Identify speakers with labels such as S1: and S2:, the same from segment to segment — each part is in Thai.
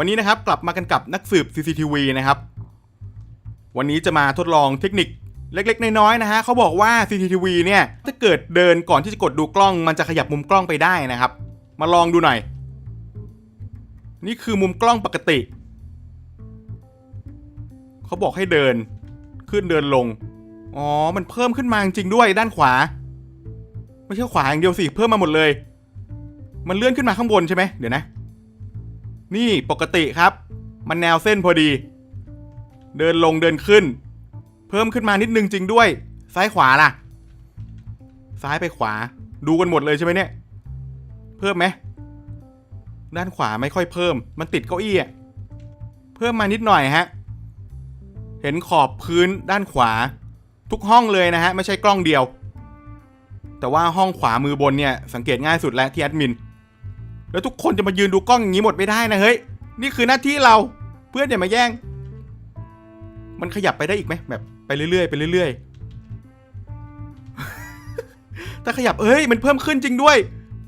S1: วันนี้นะครับกลับมากันกับนักสืบ CCTV นะครับ วันนี้จะมาทดลองเทคนิคเล็กๆ น้อยๆนะฮะเขาบอกว่า CCTV เนี่ยถ้าเกิดเดินก่อนที่จะกดดูกล้อง มันจะขยับมุมกล้องไปได้นะครับ มาลองดูหน่อย นี่คือมุมกล้องปกติเขาบอกให้เดินขึ้นเดินลงอ๋อมันเพิ่มขึ้นมาจริงด้วยด้านขวา ไม่ใช่ขวาอย่างเดียวสิเพิ่มมาหมดเลย มันเลื่อนขึ้นมาข้างบนใช่ไหมเดี๋ยวนะ นี่ปกติครับ มันแนวเส้นพอดี เดินลงเดินขึ้น เพิ่มขึ้นมานิดนึงจริงด้วย ซ้ายขวาล่ะ ซ้ายไปขวา ดูกันหมดเลยใช่ไหมเนี่ย เพิ่มไหมด้านขวาไม่ค่อยเพิ่ม มันติดเก้าอี้อะเพิ่มมานิดหน่อยฮะ เห็นขอบพื้นด้านขวา ทุกห้องเลยนะฮะ ไม่ใช่กล้องเดียว แต่ว่าห้องขวามือบนเนี่ย สังเกตง่ายสุดแล้วที่แอดมิน แล้วทุกคนจะมายืนดูกล้องอย่างนี้หมดไม่ได้นะเฮ้ย นี่คือหน้าที่เรา เพื่อนอย่ามาแย่ง มันขยับไปได้อีกไหมแบบไปเรื่อยๆไปเรื่อยๆ ถ้าขยับเอ้ยมันเพิ่มขึ้นจริงด้วย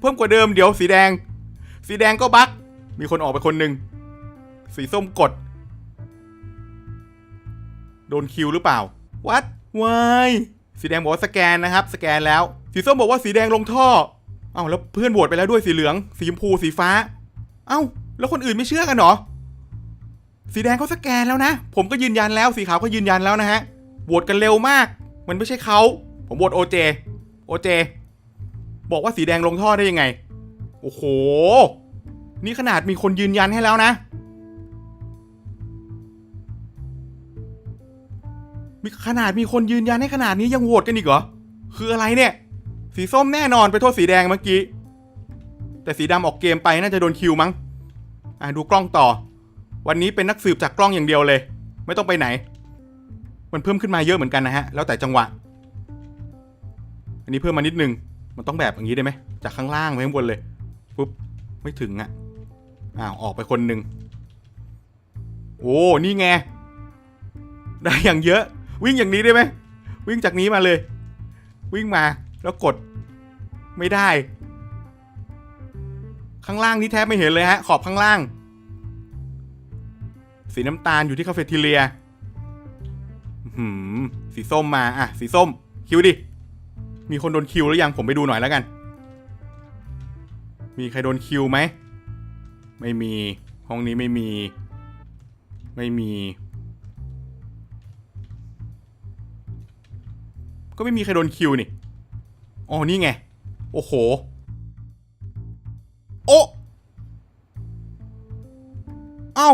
S1: เพิ่มกว่าเดิมเดี๋ยวสีแดง สีแดงก็บั๊กมีคนออกไปคนหนึ่งสีส้มกด โดนคิวหรือเปล่า วัดวายสีแดงบอกว่าสแกนนะครับ สแกนแล้ว สีส้มบอกว่าสีแดงลงท่อ เอ้าแล้วเพื่อนโหวตไปแล้วด้วยสีเหลือง สีชมพูสีฟ้า เอ้า แล้วคนอื่นไม่เชื่อกันเหรอ สีแดงเขาสแกนแล้วนะ ผมก็ยืนยันแล้วสีขาวก็ยืนยันแล้วนะฮะโหวตกันเร็วมาก มันไม่ใช่เขาผมโหวตโอเจโอเจบอกว่าสีแดงลงท่อได้ยังไง โอ้โห นี่ขนาดมีคนยืนยันให้แล้วนะ มีขนาดมีคนยืนยันให้ขนาดนี้ยังโหวตกันอีกเหรอ คืออะไรเนี่ย สีส้มแน่นอนไปโทษสีแดงเมื่อกี้ แต่สีดำออกเกมไปน่าจะโดนคิวมั้ง อะดูกล้องต่อ วันนี้เป็นนักสืบจากกล้องอย่างเดียวเลย ไม่ต้องไปไหน มันเพิ่มขึ้นมาเยอะเหมือนกันนะฮะ แล้วแต่จังหวะ อันนี้เพิ่มมานิดนึง มันต้องแบบอย่างนี้ได้ไหม จากข้างล่างไปข้างบนเลยปุ๊บไม่ถึงอะ่ะอ้าวออกไปคนหนึ่งโอ้นี่ไงได้อย่างเยอะ วิ่งอย่างนี้ได้ไหมวิ่งจากนี้มาเลย วิ่งมาแล้วกด ไม่ได้ ข้างล่างนี่แทบไม่เห็นเลยฮะ ขอบข้างล่าง สีน้ำตาลอยู่ที่คาเฟ่ทีเรียหืมสีส้มมา อะ สีส้ม คิวดิ มีคนโดนคิวหรือยังผมไปดูหน่อยแล้วกัน มีใครโดนคิวไหม ไม่มี ห้องนี้ไม่มี ไม่มี ก็ไม่มีใครโดนคิวนี่ อ๋อ นี่ไง โอ้โห โอ้เอ้า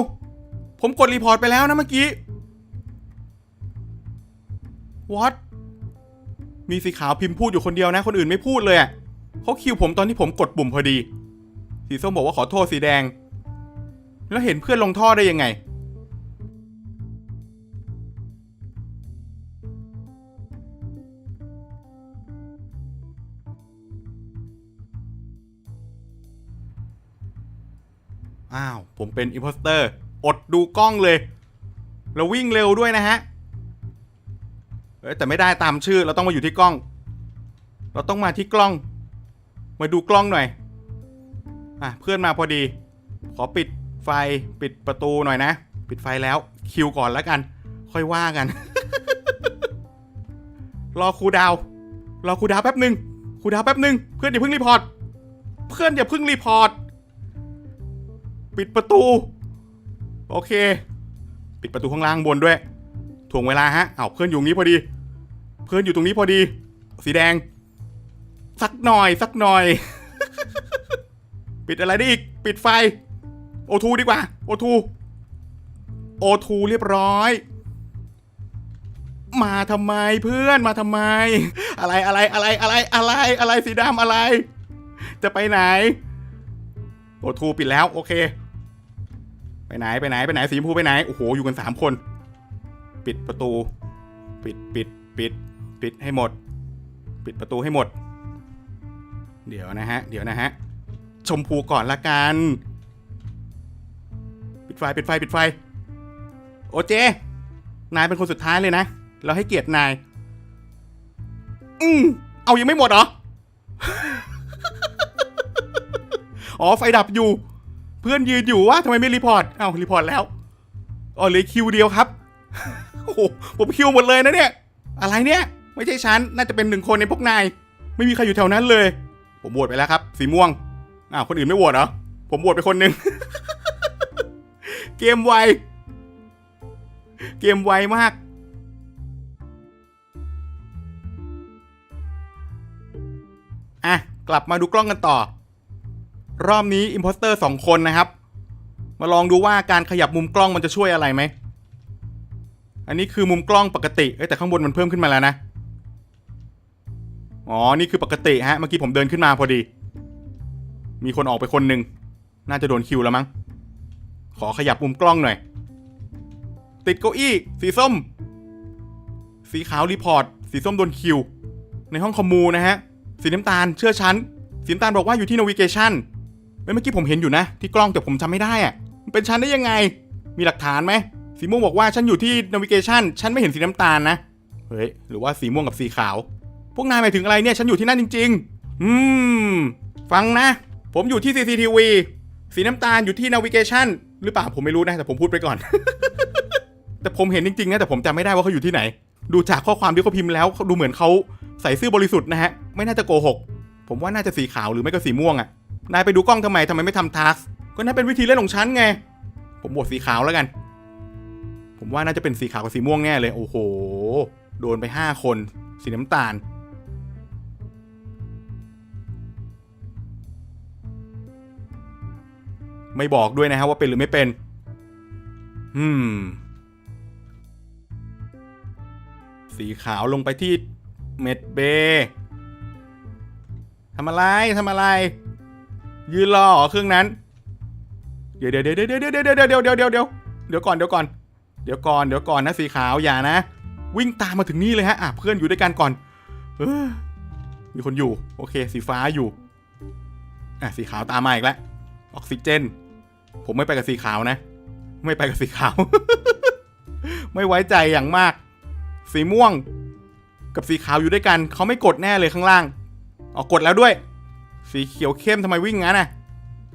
S1: ผมกดรีพอร์ตไปแล้วนะเมื่อกี้ what มีสีขาวพิมพ์พูดอยู่คนเดียวนะ คนอื่นไม่พูดเลยเขาคิวผมตอนที่ผมกดปุ่มพอดี สีส้มบอกว่าขอโทษสีแดง แล้วเห็นเพื่อนลงท่อได้ยังไง อ้าว ผมเป็นอิ p โพสเตอร์ อดดูกล้องเลย แล้ววิ่งเร็วด้วยนะฮะ เอ้ยแต่ไม่ได้ตามชื่อ เราต้องมาอยู่ที่กล้อง เราต้องมาที่กล้อง มาดูกล้องหน่อย อะ เพื่อนมาพอดี ขอปิดไฟปิดประตูหน่อยนะ ปิดไฟแล้วคิวก่อนแล้วกัน ค่อยว่ากัน รอครูดาว รอครูดาวแป๊บหนึ่งครูดาวแป๊บหนึ่งเพื่อนอย่าเพิ่งรีพอร์ต เพื่อนอย่าเพิ่งรีพอร์ต ปิดประตู โอเค ปิดประตูข้างล่างบนด้วยถ่วงเวลาฮะเอาเพื่อนอยู่ตรงนี้พอดี เพื่อนอยู่ตรงนี้พอดี สีแดง สักหน่อย สักหน่อย ปิดอะไรได้อีก ปิดไฟ โอทูดีกว่า โอทู โอทูเรียบร้อย มาทำไมเพื่อนมาทำไม อะไรอะไรอะไรอะไรอะไรอะไรสีดำอะไร จะไปไหน โอทูปิดแล้ว โอเค ไหนไปไหนไปไหนสีชมพูไปไหนโอ้โหอยู่กันสามคน ปิดประตู ปิดปิดปิด ปิดให้หมด ปิดประตูให้หมด เดี๋ยวนะฮะ เดี๋ยวนะฮะ ชมพูก่อนละกัน ปิดไฟปิดไฟปิดไฟ โอเจ นายเป็นคนสุดท้ายเลยนะ เราให้เกียรตินาย อืมเอายังไม่หมดเหรอ อ๋อไฟดับอยู่ เพื่อนยืนอยู่วะทำไมไม่รีพอร์ตเอ้ารีพอร์ตแล้วอ๋อเหลือคิวเดียวครับโอ้โหผมคิวหมดเลยนะเนี่ย อะไรเนี่ย ไม่ใช่ฉันน่าจะเป็นหนึ่งคนในพวกนาย ไม่มีใครอยู่แถวนั้นเลย ผมโหวตไปแล้วครับ สีม่วงอ้าวคนอื่นไม่โหวตเหรอผมโหวตไปคนหนึ่งเกมไวเกมไวมากอะกลับมาดูกล้องกันต่อ รอบนี้อิมโพสเตอร์สองคนนะครับ มาลองดูว่าการขยับมุมกล้องมันจะช่วยอะไรไหม อันนี้คือมุมกล้องปกติเอ้แต่ข้างบนมันเพิ่มขึ้นมาแล้วนะ อ๋อ นี่คือปกติฮะ เมื่อกี้ผมเดินขึ้นมาพอดี มีคนออกไปคนหนึ่ง น่าจะโดนคิวแล้วมั้ง ขอขยับมุมกล้องหน่อย ติดเก้าอี้ สีส้ม สีขาวรีพอร์ต สีส้มโดนคิว ในห้องคอมมูนะฮะ สีน้ำตาลเชื่อฉันสีน้ำตาลบอกว่าอยู่ที่ navigation เมื่อกี้ผมเห็นอยู่นะ ที่กล้องแต่ผมจำไม่ได้อะมันเป็นฉันได้ยังไง มีหลักฐานไหมสีม่วงบอกว่าฉันอยู่ที่ navigation ฉันไม่เห็นสีน้ำตาลนะเฮ้ยหรือว่าสีม่วงกับสีขาว พวกนายหมายถึงอะไรเนี่ยฉันอยู่ที่นั่นจริง ๆ อืม ฟังนะ ผมอยู่ที่ CCTV สีน้ำตาลอยู่ที่ navigation หรือเปล่าผมไม่รู้นะแต่ผมพูดไปก่อน แต่ผมเห็นจริงๆนะแต่ผมจำไม่ได้ว่าเขาอยู่ที่ไหน ดูจากข้อความที่เขาพิมพ์แล้วดูเหมือนเขาใส่ซื่อบริสุทธิ์นะฮะไม่น่าจะโกหก ผมว่าน่าจะสีขาวหรือไม่ก็สีม่วงอะ่ะ นายไปดูกล้องทำไมทำไมไม่ทำทัสก็น่าเป็นวิธีเล่นของฉันไง ผมบวชสีขาวแล้วกัน ผมว่าน่าจะเป็นสีขาวกับสีม่วงแน่เลย โอ้โห โดนไปห้าคน สีน้ำตาล ไม่บอกด้วยนะฮะว่าเป็นหรือไม่เป็น อืม สีขาวลงไปที่เม็ดเบทำอะไรทำอะไร ยืนรอเหรอเครื่องนั้น เดี๋ยวเดี๋ยวเดี๋ยวเดี๋ยวเดี๋ยวเดี๋ยวเดี๋ยวเดี๋ยวเดี๋ยวเดี๋ยวเดี๋ยวก่อนเดี๋ยวก่อนเดี๋ยวก่อนเดี๋ยวก่อนนะสีขาวอย่านะ วิ่งตามมาถึงนี่เลยฮะอะเพื่อนอยู่ด้วยกันก่อนเออมีคนอยู่ โอเค สีฟ้าอยู่อะสีขาวตามมาอีกแล้วออกซิเจน ผมไม่ไปกับสีขาวนะ ไม่ไปกับสีขาว ไม่ไว้ใจอย่างมาก สีม่วง กับสีขาวอยู่ด้วยกันเขาไม่กดแน่เลยข้างล่างออกกดแล้วด้วย สีเขียวเข้มทำไมวิ่งงั้นน่ะ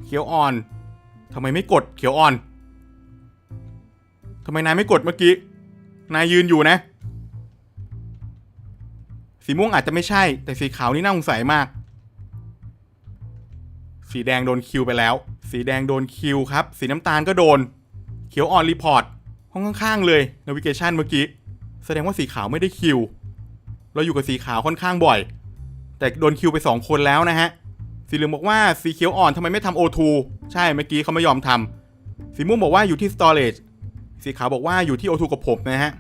S1: เขียวอ่อนทำไมไม่กดเขียวอ่อนทำไมนายไม่กดเมื่อกี้ นายยืนอยู่นะ สีม่วงอาจจะไม่ใช่ แต่สีขาวนี่น่าสงสัยมาก สีแดงโดนคิวไปแล้ว สีแดงโดนคิวครับ สีน้ำตาลก็โดน เขียวอ่อนรีพอร์ต ห้องข้างๆเลย navigation เมื่อกี้ แสดงว่าสีขาวไม่ได้คิว เราอยู่กับสีขาวค่อนข้างบ่อย แต่โดนคิวไป2คนแล้วนะฮะ สีเหลืองบอกว่าสีเขียวอ่อนทำไมไม่ทำ O2 ใช่เมื่อกี้เขาไม่ยอมทำสีม่วงบอกว่าอยู่ที่ storage สีขาวบอกว่าอยู่ที่ O2 กับผมนะฮะ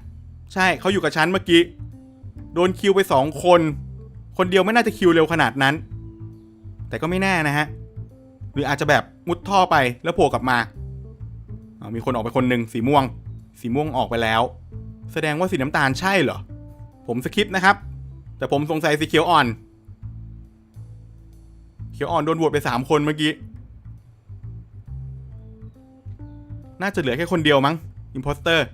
S1: ใช่เขาอยู่กับฉันเมื่อกี้ โดนคิวไป2คน คนเดียวไม่น่าจะคิวเร็วขนาดนั้น แต่ก็ไม่แน่นะฮะ หรืออาจจะแบบมุดท่อไปแล้วโผล่กลับมาามีคนออกไปคนหนึ่งสีม่วง สีม่วงออกไปแล้ว แสดงว่าสีน้ำตาลใช่เหรอ ผมสคิปนะครับ แต่ผมสงสัยสีเขียวอ่อน ขียวอ่อนโดนโหวตไปสามคนเมื่อกี้ น่าจะเหลือแค่คนเดียวมั้งอิมโพสเตอร์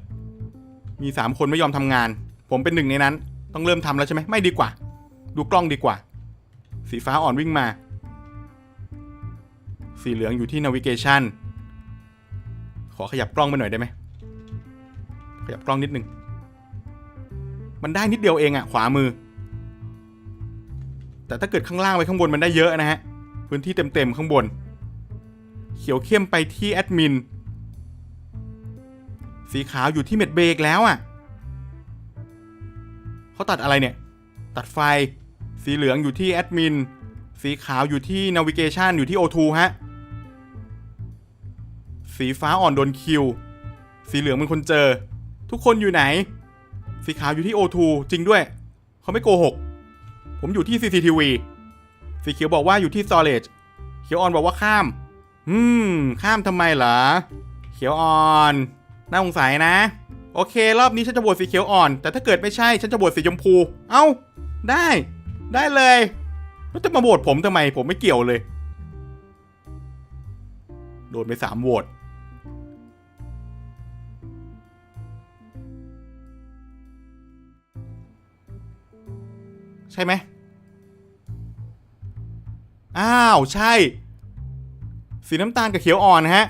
S1: มีสามคนไม่ยอมทำงาน ผมเป็นหนึ่งในนั้น ต้องเริ่มทำแล้วใช่ไหมไม่ดีกว่า ดูกล้องดีกว่า สีฟ้าอ่อนวิ่งมา สีเหลืองอยู่ที่ navigation ขอขยับกล้องไปหน่อยได้ไหมขยับกล้องนิดนึง มันได้นิดเดียวเองอะขวามือ แต่ถ้าเกิดข้างล่างไปข้างบนมันได้เยอะนะฮะ พื้นที่เต็มๆข้างบน เขียวเข้มไปที่แอดมิน สีขาวอยู่ที่เม็ดเบรกแล้วอะ่ะเขาตัดอะไรเนี่ย ตัดไฟ สีเหลืองอยู่ที่แอดมิน สีขาวอยู่ที่ navigation อยู่ที่ O2 ฮะ สีฟ้าอ่อนโดนคิว สีเหลืองเป็นคนเจอ ทุกคนอยู่ไหน สีขาวอยู่ที่ O2 จริงด้วย เขาไม่โกหก ผมอยู่ที่ CCTV สีเขียวบอกว่าอยู่ที่ storage เขียวอ่อนบอกว่าข้าม อืม ข้ามทำไมเหรอ เขียวอ่อน น่าสงสัยนะ โอเค รอบนี้ฉันจะบวชสีเขียวอ่อน แต่ถ้าเกิดไม่ใช่ฉันจะบวชสีชมพู เอ้า ได้ ได้เลยแล้วจะมาโหวตผมทำไม ผมไม่เกี่ยวเลย โดนไปสามโหวตใช่ไหม อ้าว ใช่ สีน้ำตาลกับเขียวอ่อนนะฮะ